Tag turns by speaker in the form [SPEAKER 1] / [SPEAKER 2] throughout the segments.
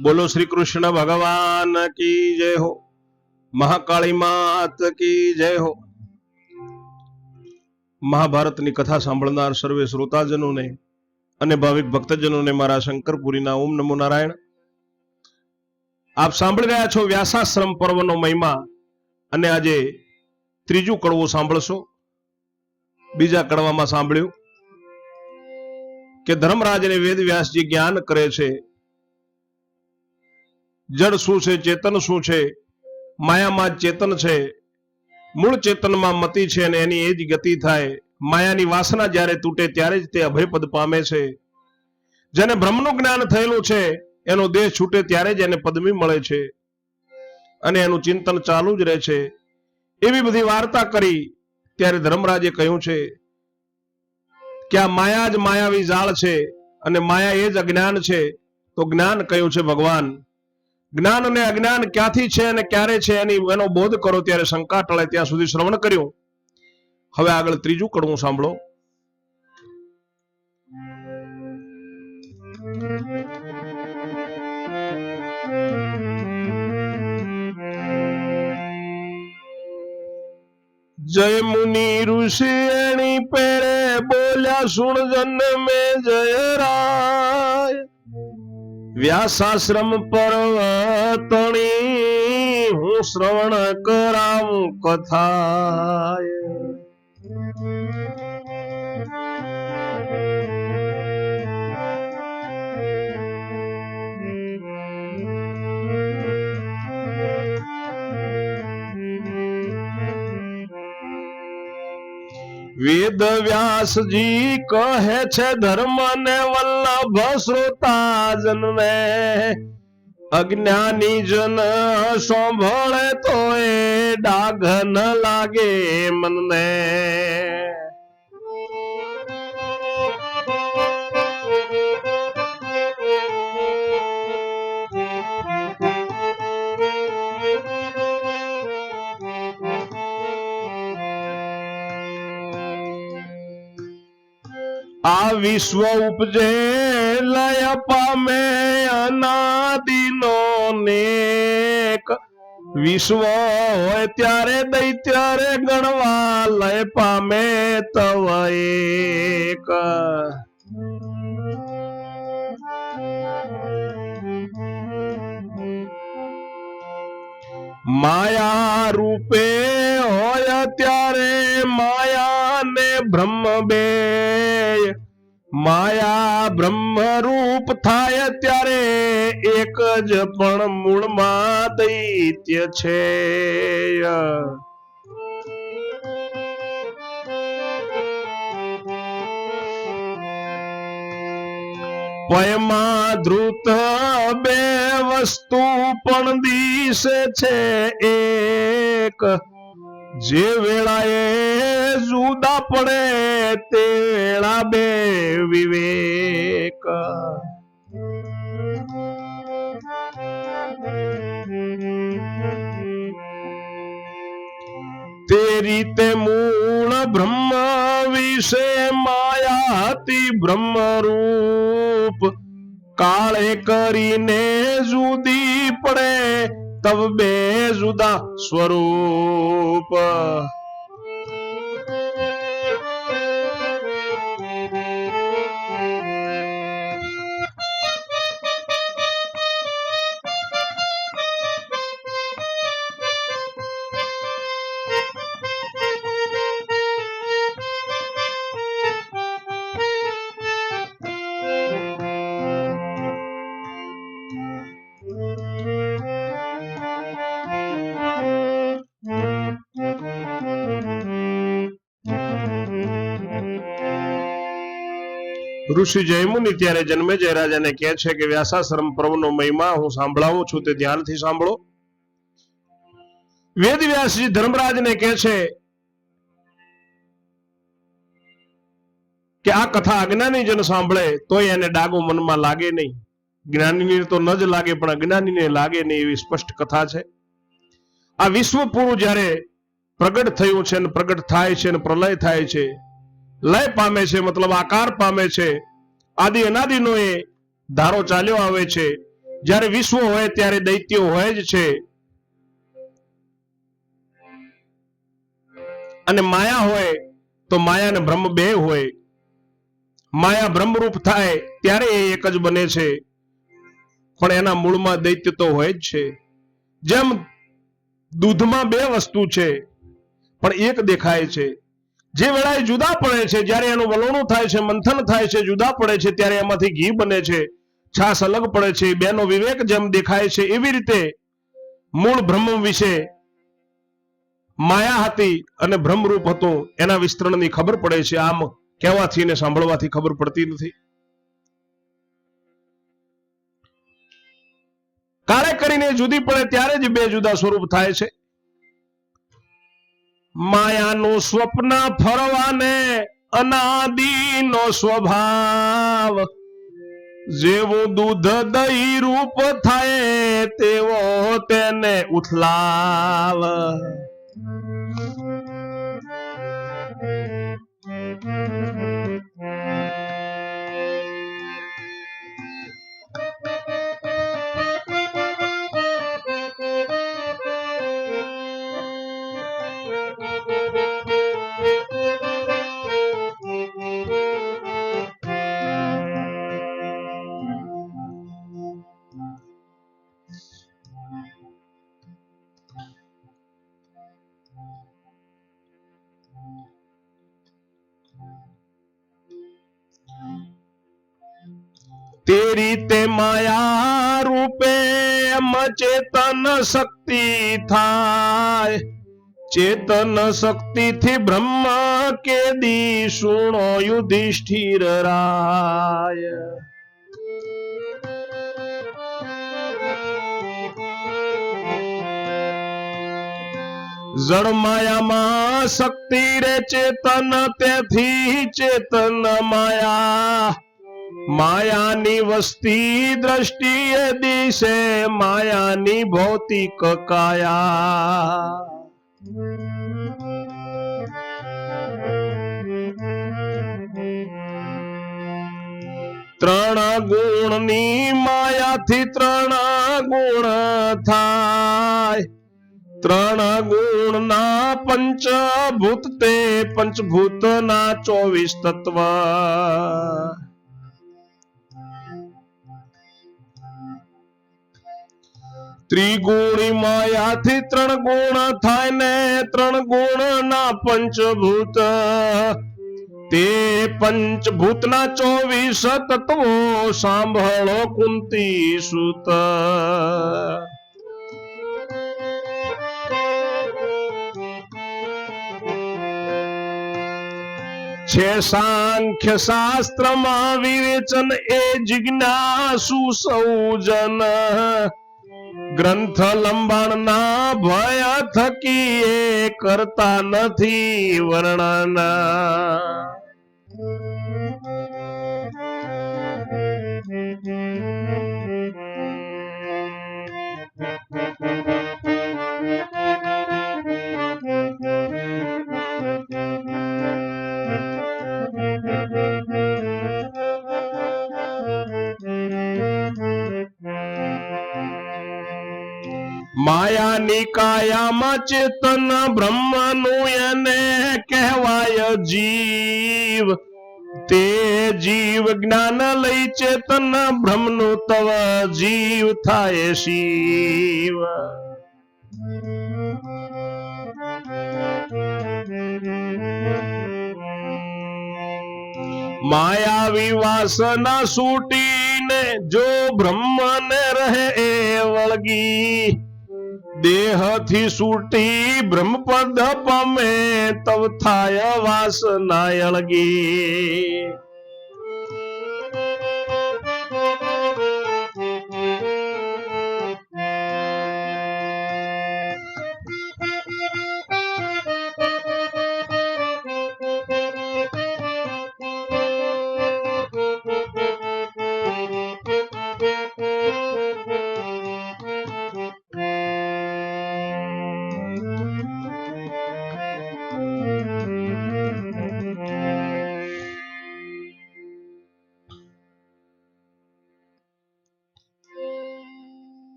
[SPEAKER 1] બોલો શ્રી કૃષ્ણ ભગવાન કી જય હો? મહાકાળી માત કી જય હો? મહાભારતની કથા સાંભળનાર સર્વે શ્રોતાજનોને અને ભાવિક ભક્તજનોને મારા શંકરપુરીના ઓમ નમો નારાયણ. આપ સાંભળી રહ્યા છો વ્યાસાશ્રમ પર્વનો મહિમા અને આજે ત્રીજું કડવો સાંભળશો. બીજા કડવામાં સાંભળ્યું કે ધર્મરાજને વેદ વ્યાસજી જ્ઞાન કરે છે જળ શું છે, ચેતન શું છે, માયામાં ચેતન છે, મૂળ ચેતનમાં મતિ છે અને એની એ જ ગતિ થાય, માયાની વાસના જ્યારે તૂટે ત્યારે જ તે અભયપદ પામે છે. જેને બ્રહ્મનું જ્ઞાન થયેલું છે, એનો દેહ છૂટે ત્યારે જ એને પદમી મળે છે. અને એનું ચિંતન ચાલુ જ રહે છે. એવી બધી વાર્તા કરી ત્યારે ધર્મરાજે કહ્યું છે કે આ માયા જ માયાવી જાળ છે અને માયા એ જ અજ્ઞાન છે. તો જ્ઞાન કયું છે ભગવાન? જ્ઞાન અને અજ્ઞાન ક્યાંથી છે અને ક્યારે છે એની એનો બોધ કરો ત્યારે શંકા ટળે ત્યાં સુધી શ્રવણ કર્યું. હવે આગળ ત્રીજું કડવું સાંભળો. જય મુનિ ઋષિ પેરે બોલ્યા, સુણ જન્મે જય રાય. વ્યાસાશ્રમ પર્વતણી હું શ્રવણ કરાવું કથાય વેદ વ્યાસજી કહે છે ધર્મ ને વલ્લભ શ્રોતા જન્મે અજ્ઞાની જન સાંભળે તો એ ડાઘ ન લાગે મનને. આ વિશ્વ ઉપજે લય પામે અનાદિનો નેક. વિશ્વ હોય ત્યારે દૈત્ય રે ગણવા લય પામે તવ એક. માયા રૂપે હોય ત્યારે માયા ને બ્રહ્મ બે. માયા બ્રહ્મ રૂપ થાય ત્યારે એક જ પણ મૂળમાં દૈત્ય છે. પયમાં ધ્રુત બે વસ્તુ પણ દિશે છે એક. જે વેળાએ જુદા પડે તે વેળા બે વિવેક. તે રીતે મૂળ બ્રહ્મ વિશે માયા હતી બ્રહ્મ રૂપ કાળે કરીને જુદી પડે તબ બે જુદા સ્વરૂપ ઋષિ જયમુનિ ત્યારે જન્મે જય રાજાને કહે છે કે વ્યાસાશ્રમ પર્વનો મહિમા હું સાંભળાવું છું, તે ધ્યાનથી સાંભળો. વેદ વ્યાસજી ધર્મરાજને કહે છે કે આ કથા અજ્ઞાની જન સાંભળે, તોય એને ડાગો મનમાં લાગે નહીં. જ્ઞાનીને તો ન જ લાગે, પણ અજ્ઞાનીને લાગે નહીં એવી સ્પષ્ટ કથા છે. આ વિશ્વ પૂરું જ્યારે પ્રગટ થયું છે અને પ્રગટ થાય છે અને પ્રલય થાય છે લય પામે છે, મતલબ આકાર પામે છે. આદિ અનાદિનો એ ધારો ચાલ્યો આવે છે. જ્યારે વિશ્વ હોય ત્યારે દૈત્યો હોય જ છે. અને માયા હોય તો માયા અને બ્રહ્મ બે હોય. માયા બ્રહ્મરૂપ થાય ત્યારે એ એક જ બને છે. પણ એના મૂળમાં દૈત્ય તો હોય જ છે. જેમ દૂધમાં બે વસ્તુ છે, પણ એક દેખાય છે. જે વેળાએ જુદા પડે છે, જ્યારે એનું વલોણું થાય છે, મંથન થાય છે, જુદા પડે છે, ત્યારે એમાંથી ઘી બને છે છાસ અલગ પડે છે, બેનો વિવેક જેમ દેખાય છે, એવી રીતે મૂળ બ્રહ્મ વિશે માયા હતી અને બ્રહ્મરૂપ હતું, એના વિસ્તરણની ખબર પડે છે, આમ કહેવાથી ને સાંભળવાથી ખબર પડતી નથી. કાળે કરીને જુદી પડે, ત્યારે જ બે જુદા સ્વરૂપ થાય છે. માયાનું સ્વપ્ન ફરવાને અનાદિનો સ્વભાવ. જેવું દૂધ દહીં રૂપ થાય તેવો તેને ઉથલાવ. તે રીતે માયા રૂપે ચેતન શક્તિ થાય. ચેતન શક્તિથી બ્રહ્મ કે દી સુણો યુધિષ્ઠિર રાય. જળ માયામાં શક્તિ રે ચેતન, તેથી ચેતન માયા માયાની વસ્તી દ્રષ્ટિએ દિશે, માયાની ભૌતિક કાયા. ત્રણ ગુણની માયાથી ત્રણ ગુણ થાય. ત્રણ ગુણના પંચભૂત તે પંચભૂતના ચોવીસ તત્વ. ત્રિગુણી માયાથી ત્રણ ગુણ થાય ને ત્રણ ગુણ ના પંચભૂત. તે પંચભૂતના ચોવીસ તત્વો સાંભળો કુંતી સુત. છે સાંખ્ય શાસ્ત્રમાં વિવેચન એ જિજ્ઞાસુ સૌજન. ગ્રંથ લંબાણના ભય થકી કરતા નથી વર્ણન. માયાની કાયામાં ચેતન બ્રહ્મનું એને કહેવાય જીવ. તે જીવ જ્ઞાન લઈ ચેતન બ્રહ્મનું તવ જીવ થાય શિવ. માયા વિવાસના સૂટીને જો બ્રહ્મને રહે એ વળગી. દેહથી છૂટી બ્રહ્મપદ પમે તવ થાય વાસના અળગી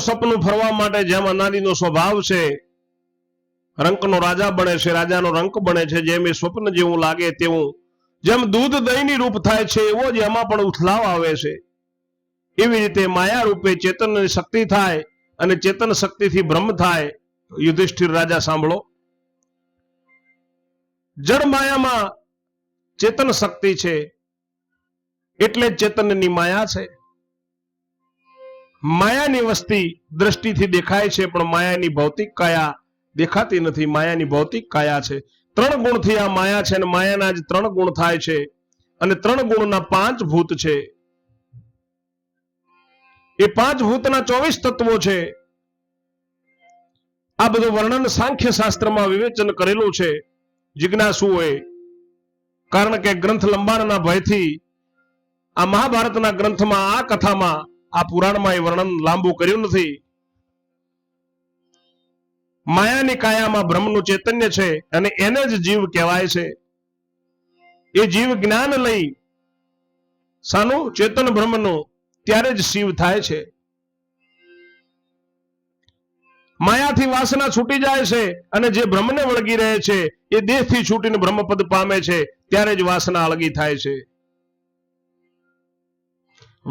[SPEAKER 1] સપનું ફરવા માટે જેમ અનાદિનો સ્વભાવ છે, રંકનો રાજા બને છે, રાજાનો રંક બને છે, જેમ એ સ્વપ્ન જેવું લાગે તેવું, જેમ દૂધ દહીંની રૂપ થાય છે, એવો જ એમાં પણ ઉથલાવ આવે છે. એવી રીતે માયા રૂપે ચેતનની શક્તિ થાય અને ચેતન શક્તિથી બ્રહ્મ થાય. યુધિષ્ઠિર રાજા સાંભળો. જળ માયામાં ચેતન શક્તિ છે, એટલે ચેતનની માયા છે. માયાની વસ્તી દ્રષ્ટિથી દેખાય છે, પણ માયાની ભૌતિક કાયા દેખાતી નથી. માયાની ભૌતિક કાયા છે. ત્રણ ગુણથી આ માયા છે અને માયાના જ ત્રણ ગુણ થાય છે અને ત્રણ ગુણના પાંચ ભૂત છે. એ પાંચ ભૂતના ચોવીસ તત્વો છે. આ બધું વર્ણન સાંખ્ય શાસ્ત્રમાં વિવેચન કરેલું છે જિજ્ઞાસુઓએ. કારણ કે ગ્રંથ લંબાણના ભયથી આ મહાભારતના ગ્રંથમાં આ કથામાં આ પુરાણમાં એ વર્ણન લાંબુ કર્યું નથી. માયાની કાયામાં બ્રહ્મનું ચૈતન્ય છે અને એને જ જીવ કહેવાય છે. એ જીવ જ્ઞાન લઈ સાનું ચેતન બ્રહ્મનું ત્યારે જ શિવ થાય છે. માયાથી વાસના છૂટી જાય છે અને જે બ્રહ્મને વળગી રહે છે એ દેહથી છૂટીને બ્રહ્મપદ પામે છે, ત્યારે જ વાસના અળગી થાય છે.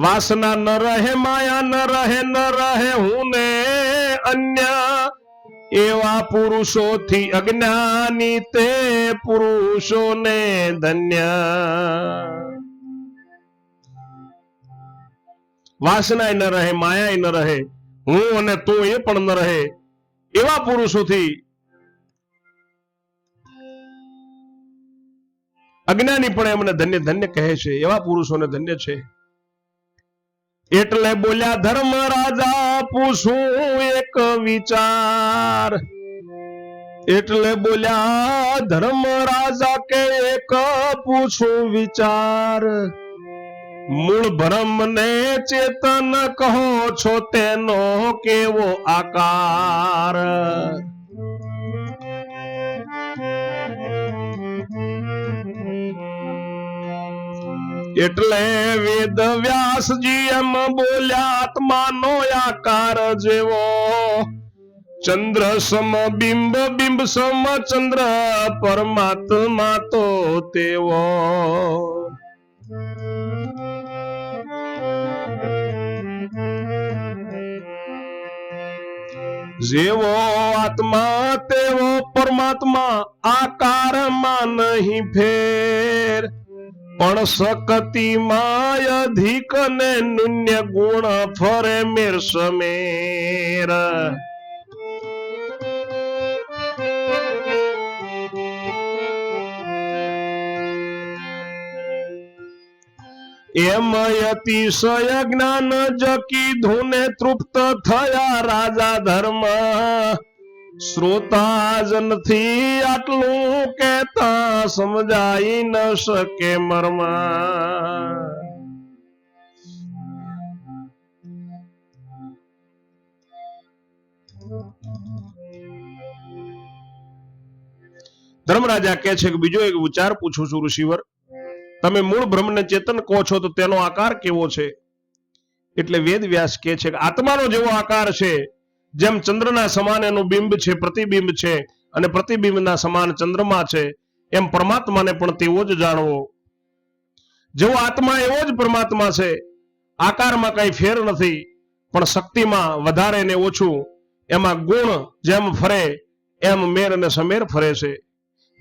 [SPEAKER 1] વાસના ન રહે, માયા ન રહે ન રહે, હું ને અન્ય. એવા પુરુષોથી અજ્ઞાની તે પુરુષોને ધન્ય. વાસના ન રહે માયા ન રહે, હું અને તું એ પણ ન રહે. એવા પુરુષોથી અજ્ઞાની પણ એમને ધન્ય ધન્ય કહે છે. એવા પુરુષોને ધન્ય છે. એટલે બોલ્યા, ધર્મ રાજા, પૂછું એક વિચાર. એટલે બોલ્યા, ધર્મ રાજા કે એક પૂછું વિચાર. મૂળ ભ્રમ ને ચેતન કહો છો, તેનો કેવો આકાર? એટલે વેદ વ્યાસજી એમ બોલ્યા, આત્માનો આકાર જેવો. ચંદ્ર સમ બિંબ બિંબ સમ ચંદ્ર, પરમાત્મા તો તેવો. જેવો આત્મા, તેવો પરમાત્મા, આકારમાં નહીં ફેર. પણ શકતિ માય અધિક ને નુન્ય ગુણ ફરે મેર સમેર. એમ અતિશય જ્ઞાન જ ધૂને તૃપ્ત થયા રાજા ધર્મ. શ્રોતા જ નથી આટલું કેતા સમજાઈ ન શકે મરમા. ધર્મરાજા કે છે કે બીજો એક વિચાર પૂછું છું, ઋષિવર. તમે મૂળ બ્રહ્મને ચેતન કહો છો તો તેનો આકાર કેવો છે? એટલે વેદ વ્યાસ કે છે કે આત્માનો જેવો આકાર છે, જેમ ચંદ્રના સમાન એનું બિંબ છે, પ્રતિબિંબ છે, અને પ્રતિબિંબના સમાન ચંદ્રમા છે એમ પરમાત્માને પણ તેવો જ જાણવો. જેવો આત્મા એવો જ પરમાત્મા છે, આકારમાં કઈ ફેર નથી, પણ શક્તિમાં વધારે ને ઓછું એમાં ગુણ જેમ ફરે, એમ મેર અને સમેર ફરે છે.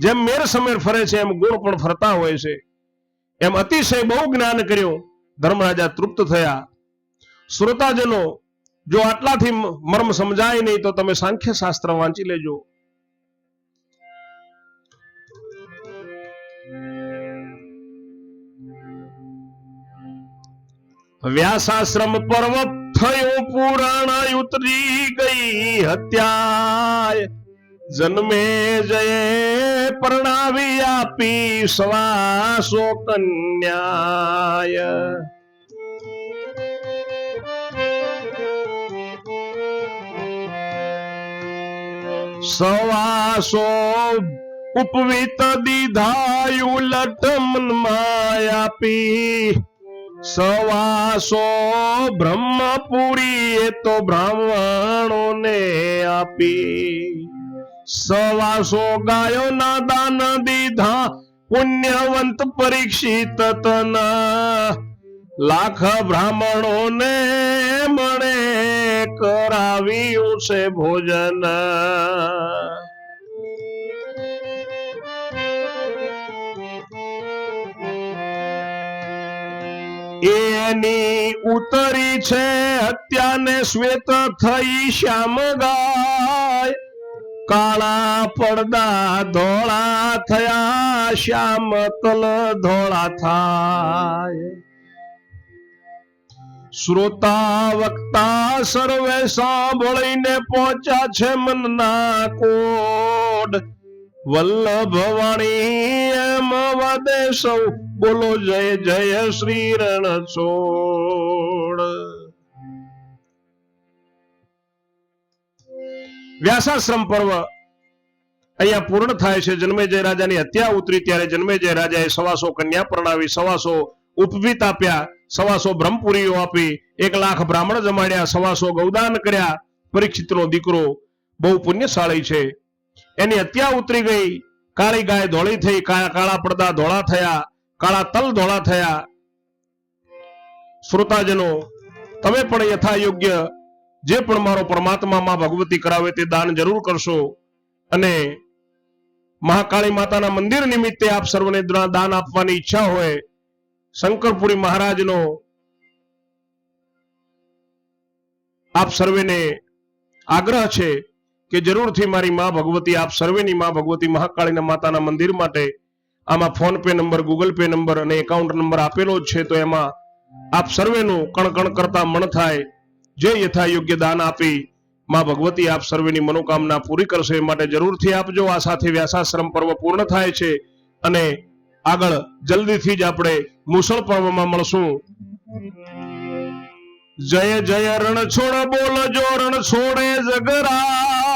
[SPEAKER 1] જેમ મેર સમેર ફરે છે, એમ ગુણ પણ ફરતા હોય છે. એમ અતિશય બહુ જ્ઞાન કર્યું, ધર્મરાજા તૃપ્ત થયા. શ્રોતાજનો, જો આટલાથી મર્મ સમજાય નહીં તો તમે સાંખ્ય શાસ્ત્ર વાંચી લેજો. વ્યાસાશ્રમ પર્વત થયો પુરાણ ઉતરી ગઈ હત્યાય જન્મે જયે પરણાવી આપી સવાસો કન્યાય સવાસો ઉપવિત દીધા ઉલટ મનમાં આપી સવાસો બ્રહ્મપુરી એ તો બ્રાહ્મણોને આપી. સવાસો ગાયો ના દાન દીધા, પુણ્યવંત પરીક્ષિત તના. લાખ બ્રાહ્મણોને મળે, કરાવ્યું છે ભોજન. એની ઉતરી છે હત્યાને શ્વેત થઈ શ્યામ ગાય. કાળા પડદા ધોળા થયા, શ્યામ તલ ધોળા થાય. શ્રોતા, વક્તા, સર્વે સાંભળીને પહોંચ્યા છે મનના કોડ. વલ્લભ વાણી એમ વદે સૌ બોલો જય જય શ્રી રણછોડ વ્યાસાશ્રમ પર્વ અહીંયા પૂર્ણ થાય છે. જન્મેજય રાજાની હત્યા ઉતરી ત્યારે જન્મેજય રાજાએ સવાસો કન્યા પરણાવી, સવાસો ઉપવીત આપ્યા, સવાસો બ્રહ્મપુરીઓ આપી, એક લાખ બ્રાહ્મણ જમાડ્યા, સવાસો ગૌદાન કર્યા. પરીક્ષિતનો દીકરો બહુ પુણ્યશાળી છે. એની હત્યા ઉતરી ગઈ. કાળી ગાય ધોળી થઈ કાળા પડદા ધોળા થયા. કાળા તલ ધોળા થયા. શ્રોતાજનો, તમે પણ યથા યોગ્ય જે પણ મારો પરમાત્મા માં ભગવતી કરાવે તે દાન જરૂર કરશો અને મહાકાળી માતાના મંદિર નિમિત્તે આપ સર્વને દાન આપવાની ઈચ્છા હોય, શંકરપુરી મહારાજનો, આપ સર્વેને આગ્રહ છે કે જરૂરથી મારી માં ભગવતી, આપ સર્વેની માં ભગવતી મહાકાળીના માતાના મંદિર માટે આમાં PhonePe number, Google Pay number અને એકાઉન્ટ નંબર આપેલો જ છે, તો એમાં આપ સર્વેનું કણ કણ કરતા મન થાય, જે યથા યોગ્ય દાન આપી માં ભગવતી આપ સર્વેની મનોકામના પૂરી કરશે માટે જરૂરથી આપજો. આ સાથે વ્યાસાશ્રમ પર્વ પૂર્ણ થાય છે અને આગળ જલ્દીથી જ આપણે મુસળ પર્વમાં મળશું. જય જય, રણ છોડ બોલજો, રણ છોડે જગરાય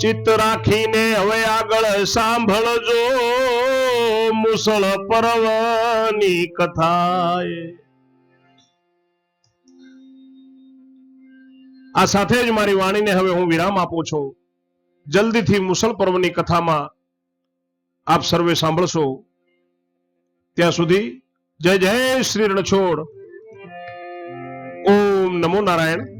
[SPEAKER 1] ચિત્ત રાખીને હવે આગળ સાંભળજો, મુસળ પર્વની કથા આ સાથે જ મારી વાણીને હવે હું વિરામ આપું છું. જલ્દીથી મુસળ પર્વની કથામાં આપ સર્વે સાંભળશો. ત્યાં સુધી જય જય શ્રી રણછોડ. ઓમ નમો નારાયણ.